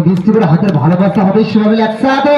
বৃষ্টি করে হাতের ভালোবাসা হবে সবাই একসাথে